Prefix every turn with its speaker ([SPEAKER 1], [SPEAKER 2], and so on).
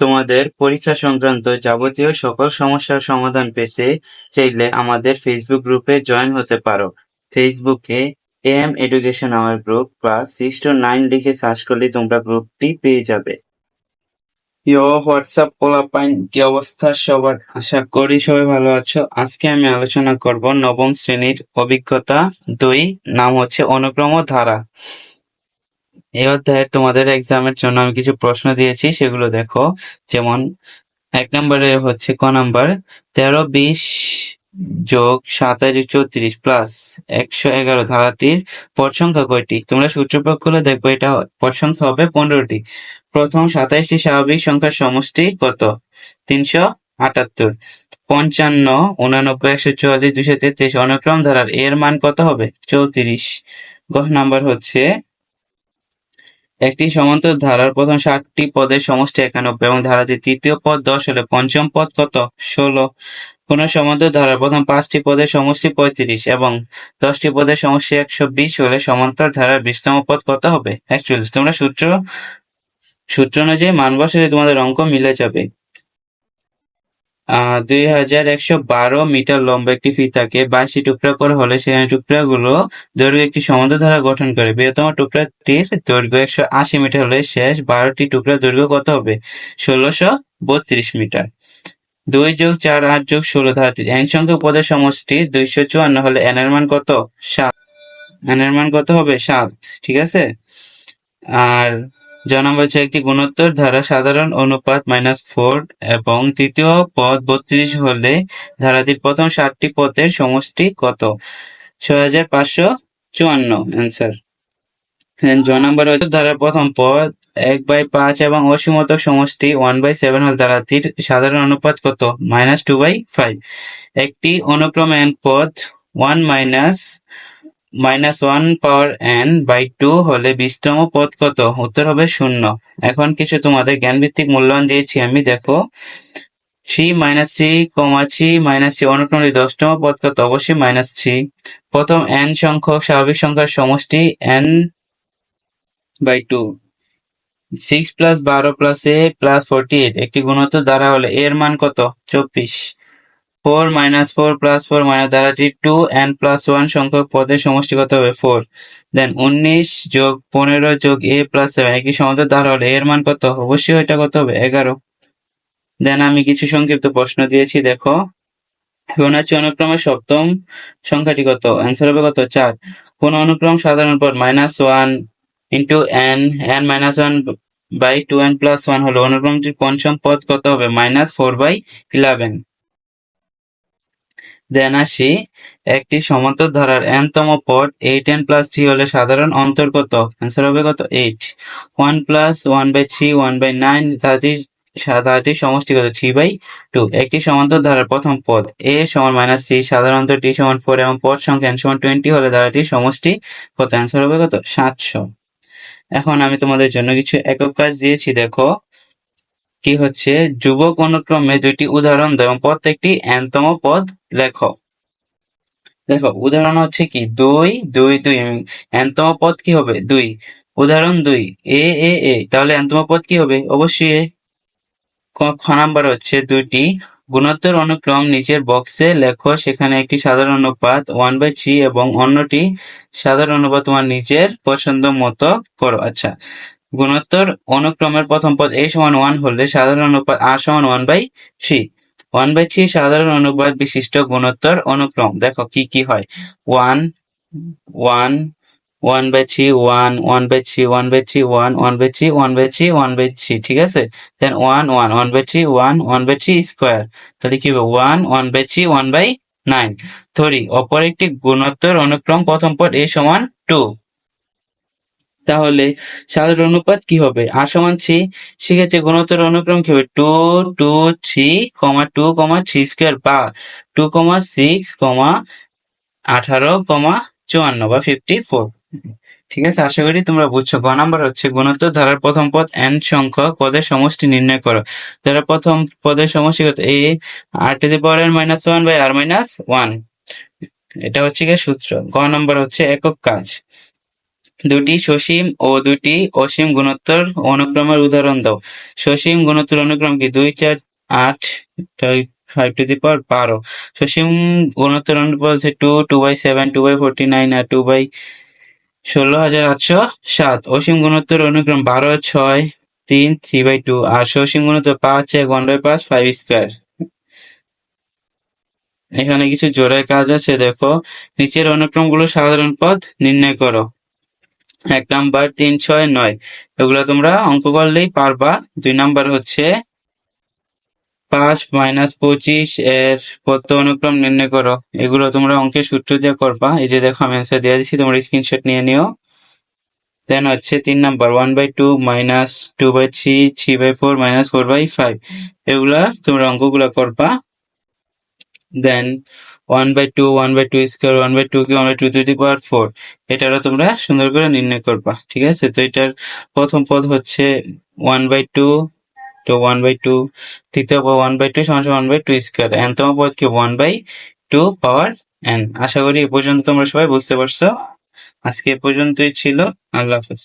[SPEAKER 1] তোমাদের পরীক্ষা সংক্রান্ত যাবতীয় সকল সমস্যার সমাধান পেতে চাইলে আমাদের ফেসবুক গ্রুপে জয়েন হতে পারো। ফেসবুকে এম এডুকেশন আওয়ার গ্রুপ বা সিক্স টু নাইন লিখে সার্চ করলে তোমরা গ্রুপটি পেয়ে যাবে। ইয়ো হোয়াটসঅ্যাপ পোলাপাইন, কি অবস্থা সবার? আশা করি সবাই ভালো আছো। আজকে আমি আলোচনা করব নবম শ্রেণির অভিজ্ঞতা দুই, নাম হচ্ছে অনুক্রম ধারা এই অধ্যায়ে তোমাদের এক্সামের জন্য আমি কিছু প্রশ্ন দিয়েছি, সেগুলো দেখো। যেমন, এক নম্বরে হচ্ছে ক নাম্বার, তেরো, বিশ যোগ সাতাশ চৌত্রিশ প্লাস একশো এগারো ধারাটির পদ সংখ্যা কয়টি? তোমরা সূত্রপাত করলে দেখব এটা পদ সংখ্যা হবে পনেরোটি। প্রথম সাতাইশটি স্বাভাবিক সংখ্যার সমষ্টি কত? তিনশো আটাত্তর। পঞ্চান্ন, উনানব্বই, একশো চুয়াল্লিশ দুশো তেত্রিশ, অনুক্রম ধারার এর মান কত হবে? চৌত্রিশ। গ নাম্বার হচ্ছে একটি সমান্তর ধারার প্রথম সাতটি পদের সমষ্টি একানব্বই এবং ধারাটির তৃতীয় পদ দশ হলে পঞ্চম পদ কত? ষোলো। কোন সমান্তর ধারার প্রথম পাঁচটি পদের সমষ্টি পঁয়ত্রিশ এবং দশটি পদের সমষ্টি একশো বিশ হলে সমান্তর ধারার বিশতম পদ কত হবে? একচল্লিশ। তোমরা সূত্র সূত্র অনুযায়ী মান বসালে তোমাদের অঙ্ক মিলে যাবে। দুই হাজার একশো বারো মিটার লম্বা একটি ফিতাকে বাইশটি টুকরা করা হলে সেখানে টুকরাগুলো দৈর্ঘ্য একটি সমান্তর ধারা গঠন করে। বৃহত্তম টুকরাটির দৈর্ঘ্য একশো আশি মিটার হলে শেষ বারোটি টুকরা দৈর্ঘ্য কত হবে? ষোলোশো বত্রিশ মিটার। দুই যোগ চার, আট যোগ ষোলো ধারাটির এন সংখ্যক পদের সমষ্টি দুইশো চুয়ান্ন হলে এন মান কত? সাত। এন মান কত হবে? সাত। ঠিক আছে? আর জ একটি গুণোত্তর ধারা, সাধারণ অনুপাত মাইনাস ফোর এবং তৃতীয় পদ বত্রিশ হলে ধারাটির প্রথম সাতটি পদের সমষ্টি কত? ছয় হাজার পাঁচশো চুয়ান্ন অ্যান্সার জ নম্বর হচ্ছে ধারার প্রথম পদ, এক বাই পাঁচ এবং অসীমত সমষ্টি ওয়ান বাই সেভেন হল ধারাটির সাধারণ অনুপাত কত? মাইনাস টু বাই ফাইভ একটি অনুক্রম পদ one minus minus one power n by two হলে বিশতম পদ কত? উত্তর হবে শূন্য। এখন কিছু তোমাদের জ্ঞানভিত্তিক মূল্যায়ন দিয়েছি আমি, দেখো। Three minus three comma three minus three অনুক্রমে দশতম পদ কত? অবশ্যই মাইনাস থ্রি। প্রথম এন সংখ্যক স্বাভাবিক সংখ্যার সমষ্টি n by two. Six plus বারো plus a plus forty eight, একটি গুণোত্তর দ্বারা হলে এর মান কত? চব্বিশ। Four minus four plus four minus দ্বারাটি two n plus one সংখ্যক পদের সমষ্টি কত হবে ফোর দেন উনিশ যোগ পনেরো যোগ এ প্লাস সেভেন একটি সমান্তর দ্বারা হলে এর মান কত? অবশ্যই এটা কত হবে? এগারো। দেন আমি কিছু সংক্ষিপ্ত প্রশ্ন দিয়েছি, দেখো। ফিবোনাচি অনুক্রমের সপ্তম সংখ্যাটি কত? অ্যান্সার হবে কত? চার। কোন অনুক্রম সাধারণ পদ minus one into n n minus one by two n plus one হলো অনুক্রমটির পঞ্চম পদ কত হবে? Minus four by eleven then আসি। একটি সমান্তর ধারার এনতম পদ এইট এন প্লাস থ্রি হলে সাধারণ অন্তর কত? অ্যান্সার হবে কত? Eight one plus one by three one by nine thirty ধারাটি সমষ্টি কত? থ্রি বাই টু একটি সমান্তর ধারার প্রথম পদ এ সমান মাইনাস থ্রি সাধারণত টি সমান ফোর এবং পদ সংখ্যা এন সমান টোয়েন্টি হলে ধারাটির সমষ্টি কত? অ্যান্সার হবে কত? সাতশো। এখন আমি তোমাদের জন্য কিছু একক কাজ দিয়েছি, দেখো। কি হচ্ছে? যুবক অনুক্রমে দুইটি উদাহরণ দাও প্রত্যেকটি এনতম পদ লেখো। দেখো, উদাহরণ হচ্ছে কি? দুই দুই দুই। এনতম পদ কি হবে? দুই। উদাহরণ দুই। এ এ এ। তাহলে এনতম পদ কি হবে? অবশ্যই খ নাম্বার হচ্ছে দুইটি গুণোত্তর অনুক্রম নিচের বক্সে লেখো। সেখানে একটি সাধারণ অনুপাত ওয়ান বাই থ্রি এবং অন্যটি সাধারণ অনুপাত তোমার নিজের পছন্দ মতো করো। আচ্ছা। গুণোত্তর অনুক্রমের প্রথম পদ এ সমান ওয়ান হলে সাধারণ অনুপাত আর সমান one by three one by three সাধারণ অনুপাত বিশিষ্ট গুণোত্তর অনুক্রম দেখো কি কি হয় one one one by three one one by three one by three one one by three one by three one by three ঠিক আছে then one one one by three one one by three square তাহলে কি হবে one one by three one by nine ধরি অপর একটি গুণোত্তর অনুক্রম প্রথম পদ এ সমান টু তাহলে সাধারণ অনুপাত কি হবে? আর সমান থ্রি, সেক্ষেত্রে গুণোত্তর অনুক্রম কি হবে? Two two, three, comma two, comma three square বা টু কমা সিক্স, কমা আঠারো, কমা চুয়ান্ন বা ফিফটি ফোর। ঠিক আছে? আশা করি তোমরা বুঝছ। গ নাম্বার হচ্ছে গুণোত্তর ধারার প্রথম পদ এন সংখ্যক পদের সমষ্টি নির্ণয় করো। যারা প্রথম পদের সমষ্টি কত? A r to the power n minus one by r minus one এটা হচ্ছে গিয়ে সূত্র। গ নাম্বার হচ্ছে একক কাজ। দুটি সসীম ও দুটি অসীম গুণোত্তর অনুক্রমের উদাহরণ দাও। সসীম গুণোত্তর অনুক্রম কি? দুই, চার, আট ফাইভ টু দি পাওয়ার বারো। সসীম গুণোত্তর অনুক্রম হচ্ছে two two by seven two by forty nine R two by ষোলো হাজার আটশো সাত। অসীম গুণোত্তর অনুক্রম বারো, ছয়, তিন থ্রি বাই টু আর সসীম গুণোত্তর পাঁচ, এক ওয়ান বাই পাঁচ ফাইভ স্কোয়ার এখানে কিছু জোড়ায় কাজ আছে, দেখো। নিচের অনুক্রমগুলো সাধারণ পদ নির্ণয় করো। এক নাম্বার তিন ছয় নয়। এগুলো তোমরা অঙ্ক করলেই পারবা। দুই নাম্বার হচ্ছে পাঁচ মাইনাস পঁচিশ এর পত্র অনুক্রম নির্ণয় করো। এগুলো তোমরা অঙ্কের সূত্র দিয়ে করবা। এই যে দেখো, আমি অ্যান্সার দিয়ে দিচ্ছি তোমরা স্ক্রিনশট নিয়ে নিও। দেন হচ্ছে তিন number one by two minus two by three three by four minus four by five এগুলা তোমরা অঙ্কগুলা করবা। Then one by two one by two square one by two K one by two the power four এটারও তোমরা সুন্দর করে নির্ণয় করবা, ঠিক আছে? তো এটার প্রথম পদ হচ্ছে ওয়ান বাই টু তো ওয়ান বাই টু তৃতীয় পদ ওয়ান বাই টু সমান ওয়ান বাই টু স্কোয়ার এনতম পদ কি one by two power n আশা করি এ পর্যন্ত তোমরা সবাই বুঝতে পারছ। আজকে এ পর্যন্তই ছিল, আল্লাহ হাফেজ।